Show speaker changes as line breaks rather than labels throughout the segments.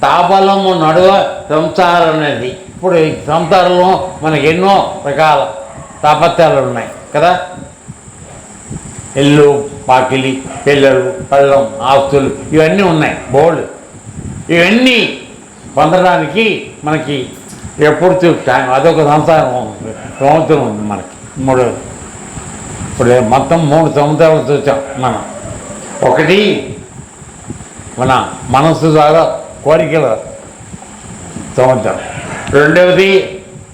తాపలము నడువ సంసారం అనేది ఇప్పుడు ఈ సంసారంలో మనకి ఎన్నో రకాల తాపత్యాలు ఉన్నాయి కదా? ఇల్లు పాకిలి పిల్లలు పళ్ళం ఆస్తులు ఇవన్నీ ఉన్నాయి బోర్డు ఇవన్నీ పొందడానికి మనకి ఎప్పుడు చూస్తాం అదొక సంసారం సంవత్సరం ఉంది మనకి మూడు. ఇప్పుడు మొత్తం మూడు సంవత్సరాలు చూసాం మనం. ఒకటి మన మనస్సు ద్వారా కోరికల సంవత్సరం రెండవది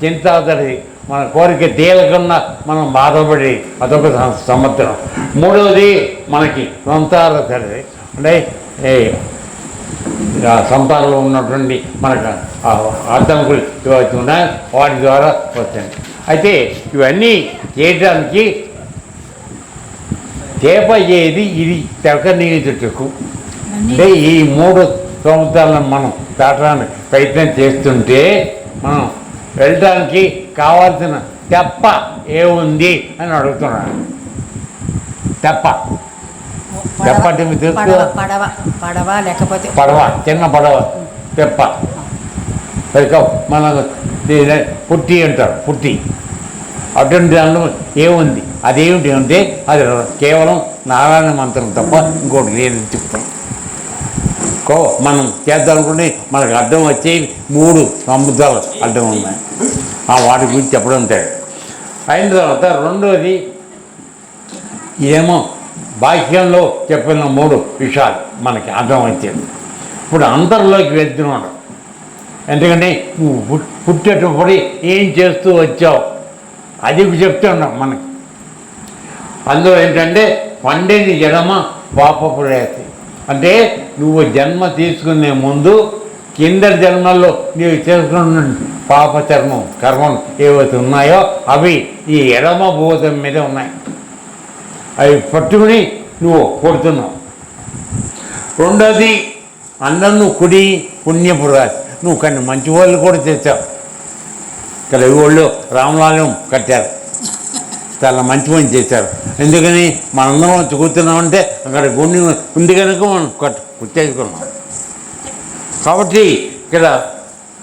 చింతాతడి. మన కోరిక తేలకుండా మనం బాధపడి అదొక సంవత్సరం మూడవది మనకి సంసార తడి అంటే సంసారంలో ఉన్నటువంటి మనకు ఏవైతే ఉన్నాయో. వాటి ద్వారా వస్తాయి. అయితే ఇవన్నీ చేయడానికి చేప ఏది? ఇది తెక నీచుటకు అంటే ఈ మూడు సంవత్సరాలను మనం దాటడానికి ప్రయత్నం చేస్తుంటే మనం వెళ్ళడానికి కావాల్సిన తెప్ప ఏముంది అని అడుగుతున్నాను తెప్ప. తెప్ప అంటే మీకు తెలుసు
పడవ? పడవ లేకపోతే
పడవ చిన్న పడవ తెప్ప. మన పుట్టి అంటారు పుట్టి. అటువంటి దానిలో ఏముంది అదేమిటి అంటే అది కేవలం నారాయణ మంత్రం తప్ప ఇంకోటి లేదని చెప్తాం. కో మనం చేద్దామనుకుంటే మనకు అడ్డం వచ్చే మూడు సముద్రాలు అడ్డం ఉన్నాయి. ఆ వాటి గురించి చెప్పడం ఉంటాయి. అయిన తర్వాత రెండోది ఏమో బాహ్యంలో చెప్పిన మూడు విషయాలు మనకి అర్థమవుతాయి ఇప్పుడు అందరిలోకి వెళ్తున్నాడు ఎందుకంటే నువ్వు పుట్టేటప్పుడు ఏం చేస్తూ వచ్చావు? అది చెప్తున్నాం మనకి. అందులో ఏంటంటే పండేది జడమ పాపపు రేతి. అంటే నువ్వు జన్మ తీసుకునే ముందు కింద జన్మల్లో నీవు చేసుకున్న పాప చర్మం కర్మం ఏవైతే ఉన్నాయో అవి ఈ ఎడమ భూతం మీద ఉన్నాయి. అవి పట్టుకుని నువ్వు కొడుతున్నావు. రెండోది అందరూ కుడి పుణ్యపురాజ్ నువ్వు కానీ మంచి వాళ్ళు కూడా తెచ్చావు ఇక్కడ వాళ్ళు రామలాలయం కట్టారు. చాలా మంచి పని చేశారు. ఎందుకని మనందరం వచ్చి కూర్చున్నామంటే అక్కడ గుండి ఉంది కనుక మనం కట్ కాబట్టి ఇక్కడ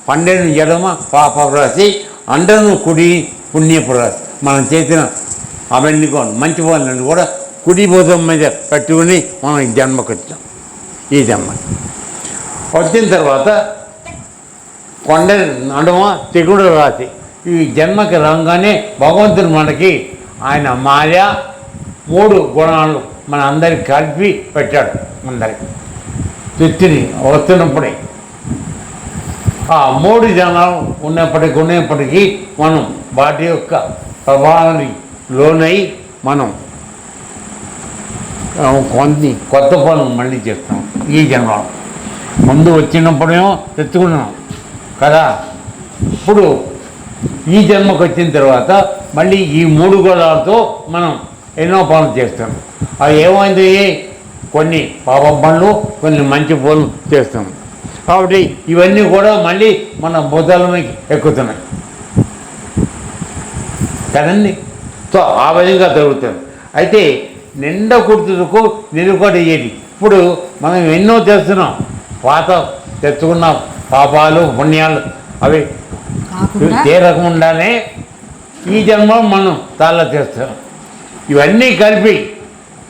పన్నెండు ఎడమ పాపరాశి అండను కుడి పుణ్యపురాశి మనం చేసిన అవన్నీ కూడా మంచి పనులను కూడా కుడి భూతం మీద పెట్టుకుని మనం ఈ జన్మకు వచ్చాం. ఈ జన్మ. వచ్చిన తర్వాత కొండ నడుమ తెగుడు రాశి. ఈ జన్మకి రాగానే భగవంతుడు మనకి ఆయన మాయ మూడు గుణాలు మన అందరికి కలిపి పెట్టాడు అందరికి. తెత్తిని వస్తున్నప్పుడే ఆ మూడు జనాలు ఉన్నప్పటికీ ఉన్నప్పటికీ మనం వాటి యొక్క ప్రభావాన్ని లోనై మనం కొన్ని కొత్త పనులు మళ్ళీ చేస్తాం ఈ జన్మలో ముందు వచ్చినప్పుడేమో తెచ్చుకున్నాం కదా. ఇప్పుడు ఈ జన్మకు వచ్చిన తర్వాత మళ్ళీ ఈ మూడు గోళాలతో మనం ఎన్నో పనులు చేస్తాం. అవి ఏమైంది? కొన్ని పాప పనులు కొన్ని మంచి పనులు చేస్తాం. కాబట్టి ఇవన్నీ కూడా మళ్ళీ మన బుధాల ఎక్కుతున్నాయి. కదండి? సో ఆ విధంగా జరుగుతుంది అయితే నిండా కుర్తుకు నిలుకొడి ఏది? ఇప్పుడు మనం ఎన్నో చేస్తున్నాం. పాత తెచ్చుకున్న. పాపాలు పుణ్యాలు అవి తీరకుండానే ఈ జన్మ మనం తాళ్ళ చేస్తాం. ఇవన్నీ కలిపి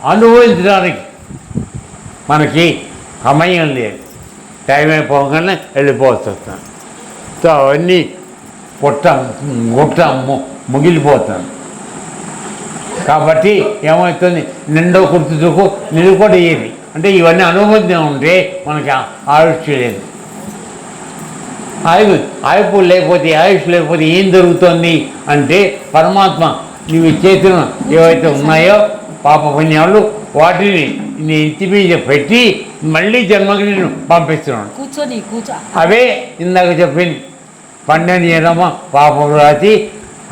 అనుభవించడానికి మనకి సమయం లేదు. టైం అయిపోగానే వెళ్ళిపోవచ్చు వస్తాం సో అవన్నీ పుట్ట గుట్ట ము- ముగిలిపోతాం. కాబట్టి ఏమవుతుంది? నిండో కుర్తుకు నిలుకొడ ఏది అంటే ఇవన్నీ అనుబంధం ఉంటే మనకి ఆ- ఆయుష్ లేదు. ఆయు ఆయుపు లేకపోతే ఆయుష్ లేకపోతే ఏం జరుగుతుంది అంటే పరమాత్మ నీవు చేసిన ఏవైతే ఉన్నాయో పాప పుణ్యాలు వాటిని నీ ఇంటి మీద పెట్టి మళ్ళీ జన్మకి నేను పంపిస్తున్నాను
కూర్చొని కూర్చో.
అవే ఇందాక చెప్పింది. పన్నెండు ఎనమ పాపపు రాసి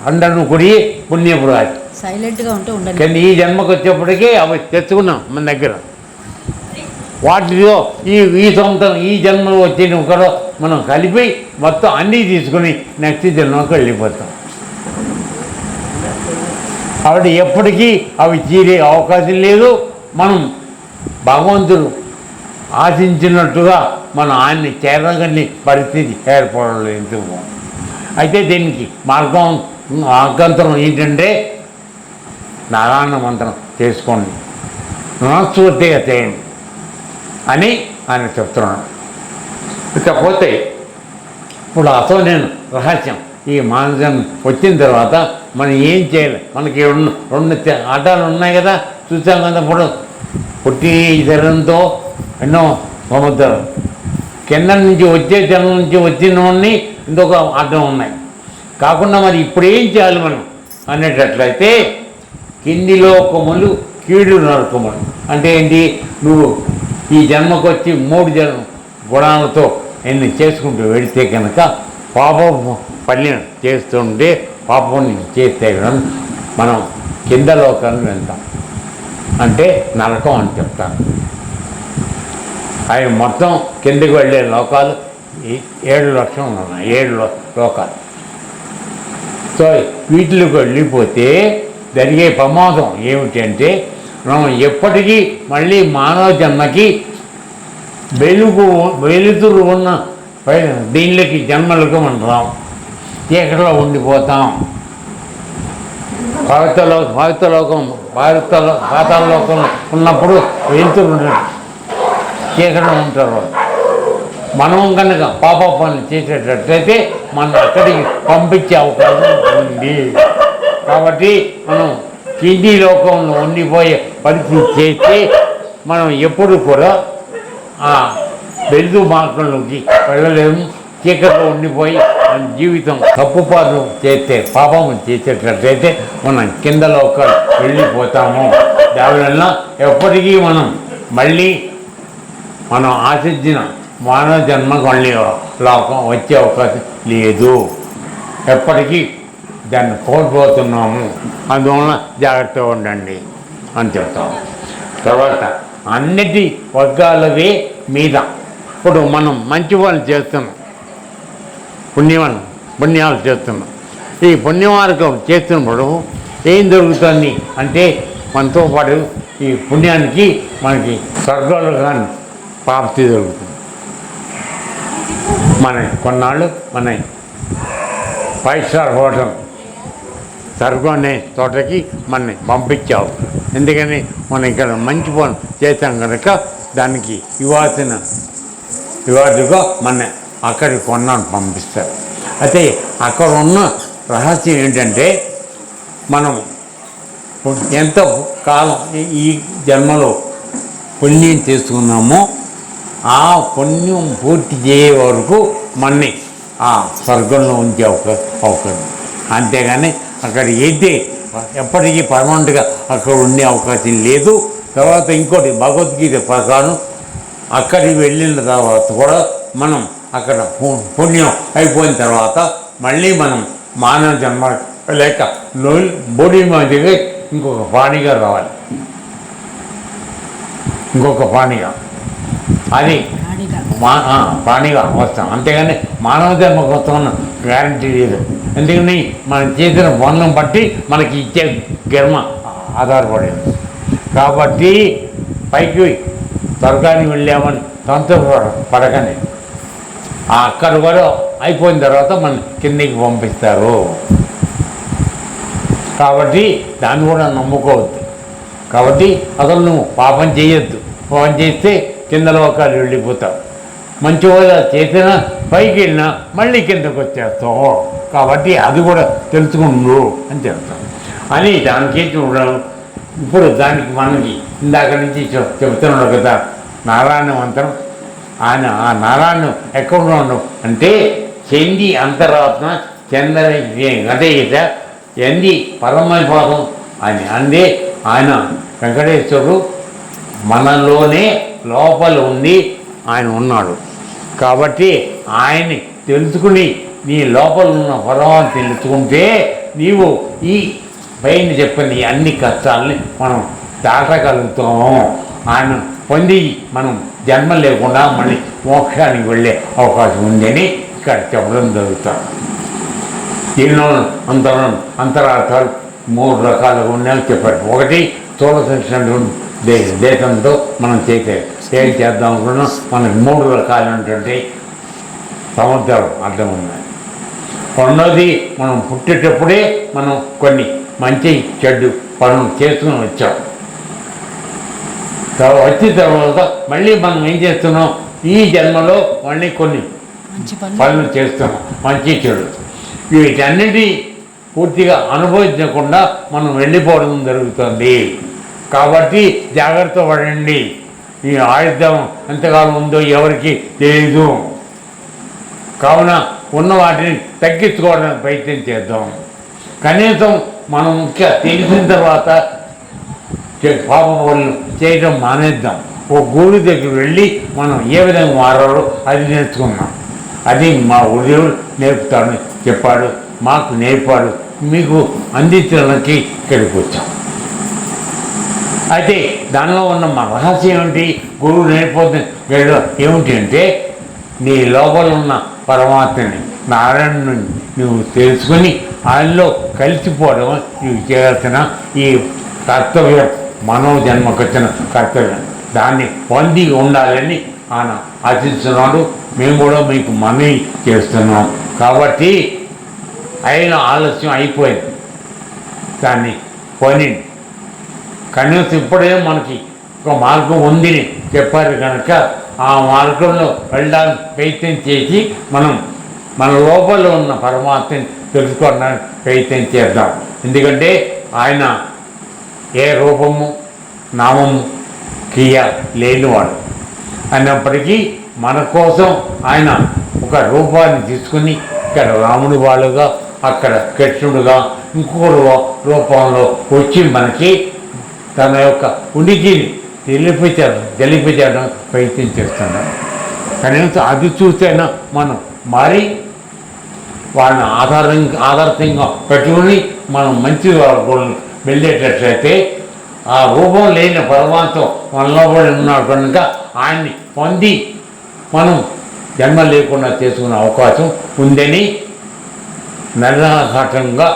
అందరూ కుడి పుణ్యపు రాసి
సైలెంట్గా ఉంటే ఉండండి
కానీ ఈ జన్మకు వచ్చేప్పటికీ అవి తెచ్చుకున్నాం మన దగ్గర. వాటిలో ఈ ఈ సంవత్సరం ఈ జన్మలో వచ్చిన కూడా మనం కలిపి మొత్తం అన్నీ తీసుకుని నెక్స్ట్ జన్మకు వెళ్ళిపోతాం. కాబట్టి ఎప్పటికీ అవి తీరే అవకాశం లేదు. మనం భగవంతుడు ఆశించినట్టుగా మనం ఆయన్ని చేరగని పరిస్థితి ఏర్పడడం లేదు. అయితే దీనికి మార్గం ఆగంతరం ఏంటంటే నారాయణ మంత్రం చేసుకోండి. మనస్ఫూర్తిగా చేయండి అని ఆయన చెప్తున్నాడు. ఇకపోతే ఇప్పుడు అసలు నేను రహస్యం ఈ మానసం వచ్చిన తర్వాత మనం ఏం చేయాలి? మనకి రెండు రెండు తె- ఆటలు ఉన్నాయి కదా చూసాం కదా ఇప్పుడు. పుట్టి జనంతో ఎన్నో సముద్రాలు కింద నుంచి వచ్చే జనం నుంచి వచ్చిన వాడిని ఇంకొక ఆటం ఉన్నాయి. కాకుండా మరి ఇప్పుడు ఏం చేయాలి మనం? అనేటట్లయితే కింది లోకములు కీడు నరకములు. అంటే ఏంటి? నువ్వు ఈ జన్మకు వచ్చి మూడు జన్మ గుణాలతో నేను చేసుకుంటూ వెళితే కనుక పాపం పని చేస్తుంటే పాపం చేస్తే కనుక మనం కింద లోకాలను వెళ్తాం. అంటే నరకం అని చెప్తాను అవి మొత్తం కిందకి వెళ్ళే లోకాలు ఏడు లక్షలు ఉన్నాయి. ఏడు లోకాలు. సో వీటిలోకి వెళ్ళిపోతే జరిగే ప్రమాదం ఏమిటంటే మనం ఎప్పటికీ మళ్ళీ మానవ జన్మకి వెలుగు వెలుతురు ఉన్న పై- దీనిలోకి జన్మలకు మనం రాం చీకటిలో ఉండిపోతాం. భారతలో భారతలోకం పవిత్ర పాతాళలోకం ఉన్నప్పుడు వెలుతురు ఉండదు. చీకటిలో ఉంటారు మనం కనుక పాప పనులు చేసేటట్లయితే మనం అక్కడికి పంపించే అవకాశం ఉంది కాబట్టి మనం కింది లోకంలో ఉండిపోయే పరిస్థితి చేస్తే మనం ఎప్పుడు కూడా ఆ మార్గంలోకి వెళ్ళలేము. చీకట్లో ఉండిపోయి మన జీవితం తప్పుపాటు చేస్తే పాపం చేసేటట్లయితే మనం కిందలో ఒక వెళ్ళిపోతాము. దానివల్ల ఎప్పటికీ మనం మళ్ళీ మనం ఆశించిన మానవ జన్మకు మళ్ళీ లోకం వచ్చే అవకాశం లేదు. ఎప్పటికీ దాన్ని కోల్పోతున్నాము. అందువలన జాగ్రత్తగా ఉండండి అని చెప్తాము. తర్వాత అన్నిటి వర్గాలవే మీద. ఇప్పుడు మనం మంచి వాళ్ళు చేస్తున్నాం. పుణ్యవాళ్ళు పుణ్యాలు చేస్తున్నాం. ఈ పుణ్యమార్గం చేస్తున్నప్పుడు ఏం దొరుకుతుంది అంటే మనతో పాటు ఈ పుణ్యానికి మనకి స్వర్గాలు కానీ ప్రాప్తి దొరుకుతుంది మన కొన్నాళ్ళు మన ఫైవ్ స్టార్ హోటల్ సరుకు అనే తోటకి మనని పంపించావు. ఎందుకని? మనం ఇక్కడ మంచి పని చేశాం కనుక దానికి ఇవ్వాల్సిన రివార్డుగా మన అక్కడికి కొన్నాను పంపిస్తారు. అయితే అక్కడ ఉన్న రహస్యం ఏంటంటే మనం ఎంత కాలం ఈ- జన్మలో పుణ్యం తీసుకున్నామో ఆ పుణ్యం పూర్తి చేయే వరకు మన్ని ఆ స్వర్గంలో ఉంచే అవకాశం అవకాశం. అంతేగాని అక్కడ అయితే ఎప్పటికీ పర్మనెంట్గా అక్కడ ఉండే అవకాశం లేదు. తర్వాత ఇంకోటి భగవద్గీత ప్రకారం అక్కడికి వెళ్ళిన తర్వాత కూడా మనం అక్కడ పు- పుణ్యం అయిపోయిన తర్వాత మళ్ళీ మనం మానవ జన్మ లేక బోడి బోడీ మధ్యగా ఇంకొక పాణిగా రావాలి. ఇంకొక పాణిగా. అది మా పాణిగా వస్తాం. అంతేగాని మానవ జన్మకు వస్తామన్న గ్యారంటీ లేదు. ఎందుకని? మనం చేసిన పనులను బట్టి మనకి ఇచ్చే గర్మ ఆధారపడేది. కాబట్టి పైకి స్వర్గానికి వెళ్ళామని సంతోష పడకండి. ఆ అక్కడ కూడా అయిపోయిన తర్వాత మన కిందకి పంపిస్తారు. కాబట్టి దాన్ని కూడా నమ్ముకోవద్దు. కాబట్టి అసలు నువ్వు పాపం చేయొద్దు. పాపం చేస్తే కింద లోకాలు వెళ్ళిపోతాం. మంచి హోదా చేసినా పైకి వెళ్ళినా మళ్ళీ కిందకు వచ్చేస్తాం. కాబట్టి అది కూడా తెలుసుకుండు అని చెప్తాం. అని దానికి చూడడం. ఇప్పుడు దానికి మనకి ఇందాక నుంచి చెప్- కదా నారాయణ మంత్రం. ఆయన ఆ నారాయణ ఎక్కడ ఉన్నాడు అంటే చెంది అంతరాత్మ చంద్ర గతయిత ఎంది పరమైపాదం అని. అందే ఆయన వెంకటేశ్వరుడు మనలోనే లోపల ఉండి ఆయన ఉన్నాడు. కాబట్టి ఆయన్ని తెలుసుకుని నీ లోపల ఉన్న పరమాన్ని తెలుసుకుంటే నీవు ఈ పైన చెప్పిన ఈ అన్ని కష్టాలని మనం దాటగలుగుతాము ఆయన పొంది మనం జన్మ లేకుండా మళ్ళీ మోక్షానికి వెళ్ళే అవకాశం ఉందని ఇక్కడ చెప్పడం జరుగుతాం. ఎన్నో అంతరం అంతరార్థాలు మూడు రకాలుగా ఉన్నాయని చెప్పారు. ఒకటి స్థూల దేశంతో మనం చేసే ఏం చేద్దాం అనుకున్నాం మనకి మూడు రకాలైనటువంటి సముద్రాలు అర్థం ఉన్నాయి. రెండోది మనం పుట్టేటప్పుడే మనం కొన్ని మంచి చెడ్డు పనులు చేసుకుని వచ్చాం. వచ్చిన తర్వాత మళ్ళీ మనం ఏం చేస్తున్నాం? ఈ జన్మలో మళ్ళీ కొన్ని
పనులు
చేస్తున్నాం. మంచి చెడు. వీటన్నిటి పూర్తిగా అనుభవించకుండా మనం వెళ్ళిపోవడం జరుగుతుంది. కాబట్టి జాగ్రత్త పడండి. ఈ ఆయుధం ఎంతకాలం ఉందో ఎవరికి తెలియదు కావున ఉన్న వాటిని తగ్గించుకోవడానికి ప్రయత్నం చేద్దాం. కనీసం మనం ముఖ్య తెలిసిన తర్వాత చే- పాప పనులు చేయడం మానేద్దాం. ఓ గూడు దగ్గర వెళ్ళి మనం ఏ విధంగా మారాలో అది నేర్చుకున్నాం అది మా గురుదేవుడు నేర్పుతాడని చెప్పాడు మాకు నేర్పాడు మీకు అందించడానికి ఇక్కడికి వచ్చాం. అయితే దానిలో ఉన్న మా రహస్యం ఏమిటి? గురువు నేర్పోతుంది. ఏమిటి అంటే నీ లోపల ఉన్న పరమాత్మని నారాయణుని నువ్వు తెలుసుకుని ఆయనలో కలిసిపోవడం నువ్వు చేయాల్సిన ఈ కర్తవ్యం మనో జన్మకు వచ్చిన కర్తవ్యం. దాన్ని పొంది ఉండాలని ఆయన ఆశిస్తున్నాడు. మేము కూడా మీకు మనవి చేస్తున్నాం. కాబట్టి అయిన ఆలస్యం అయిపోయింది. దాన్ని పోనీ కనీసం ఇప్పుడే మనకి ఒక మార్గం ఉంది అని చెప్పారు కనుక ఆ మార్గంలో వెళ్ళడానికి ప్రయత్నం చేసి మనం మన లోపల ఉన్న పరమాత్మని తెలుసుకోవడానికి ప్రయత్నం చేద్దాం. ఎందుకంటే ఆయన ఏ రూపము నామము క్రియ లేనివాడు. అయినప్పటికీ మన కోసం ఆయన ఒక రూపాన్ని తీసుకుని ఇక్కడ రాముడు వాళ్ళుగా అక్కడ కృష్ణుడుగా ఇంకో రూపంలో వచ్చి మనకి తన యొక్క ఉనికిని తెలిపించడం తెలిపించడం ప్రయత్నం చేస్తున్నాం. కనీసం అది చూస్తేనా మనం మరి వాళ్ళని ఆధారం ఆధారంగా పెట్టుకుని మనం మంచి వెళ్ళేటట్లయితే ఆ రూపం లేని పరమాత్మ మనలో కూడా ఉన్నాడు కనుక ఆయన్ని పొంది మనం జన్మ లేకుండా చేసుకునే అవకాశం ఉందని నిర్ణయాఘాటంగా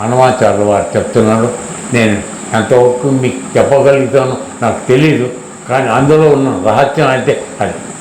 హనుమాచార్య వారు చెప్తున్నాడు నేను ఎంతవరకు మీకు చెప్పగలుగుతానో నాకు తెలియదు కానీ అందులో ఉన్న రహస్యం అయితే అది.